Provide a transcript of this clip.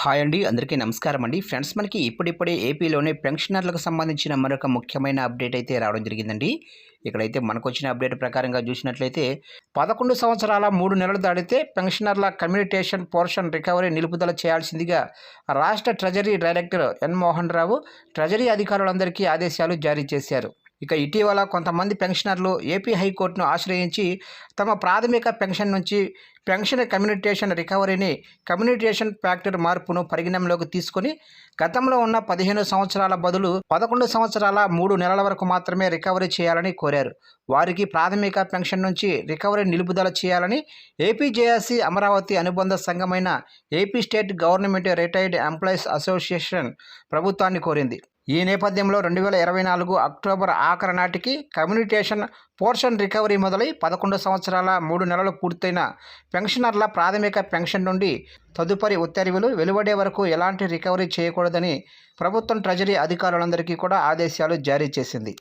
Hi అండి అందరికీ నమస్కారం అండి. ఫ్రెండ్స్ మనకి ఇప్పుడిప్పుడే ఏపీలోనే పెన్షనర్లకు సంబంధించిన మరొక ముఖ్యమైన అప్డేట్ అయితే రావడం జరిగిందండి. ఇక్కడైతే మనకు వచ్చిన అప్డేట్ ప్రకారంగా చూసినట్లయితే పదకొండు సంవత్సరాల మూడు నెలలు దాటితే పెన్షనర్ల కమ్యూనిటేషన్ పోర్షన్ రికవరీ నిలుపుదల చేయాల్సిందిగా రాష్ట్ర treasury director N Mohan Rao treasury అధికారులందరికీ ఆదేశాలు జారీ చేశారు. ఇక ఇటీవల కొంతమంది పెన్షనర్లు ఏపీ హైకోర్టును ఆశ్రయించి తమ ప్రాథమిక పెన్షన్ నుంచి పెన్షన్ కమ్యూనిటేషన్ రికవరీని కమ్యూనిటేషన్ ఫ్యాక్టర్ మార్పును పరిగణనలోకి తీసుకొని గతంలో ఉన్న పదిహేను సంవత్సరాల బదులు పదకొండు సంవత్సరాల మూడు నెలల వరకు మాత్రమే రికవరీ చేయాలని కోరారు. వారికి ప్రాథమిక పెన్షన్ నుంచి రికవరీ నిలుపుదల చేయాలని ఏపీజేఎస్సి అమరావతి అనుబంధ సంఘమైన AP state government retired employees association ప్రభుత్వాన్ని కోరింది. ఈ నేపథ్యంలో రెండు వేల ఇరవై నాలుగు అక్టోబర్ ఆఖరి నాటికి కమ్యూనికేషన్ పోర్షన్ రికవరీ మొదలై పదకొండు సంవత్సరాల మూడు నెలలు పూర్తయిన పెన్షనర్ల ప్రాథమిక పెన్షన్ నుండి తదుపరి ఉత్తర్వులు వెలువడే వరకు ఎలాంటి రికవరీ చేయకూడదని ప్రభుత్వం ట్రెజరీ అధికారులందరికీ కూడా ఆదేశాలు జారీ చేసింది.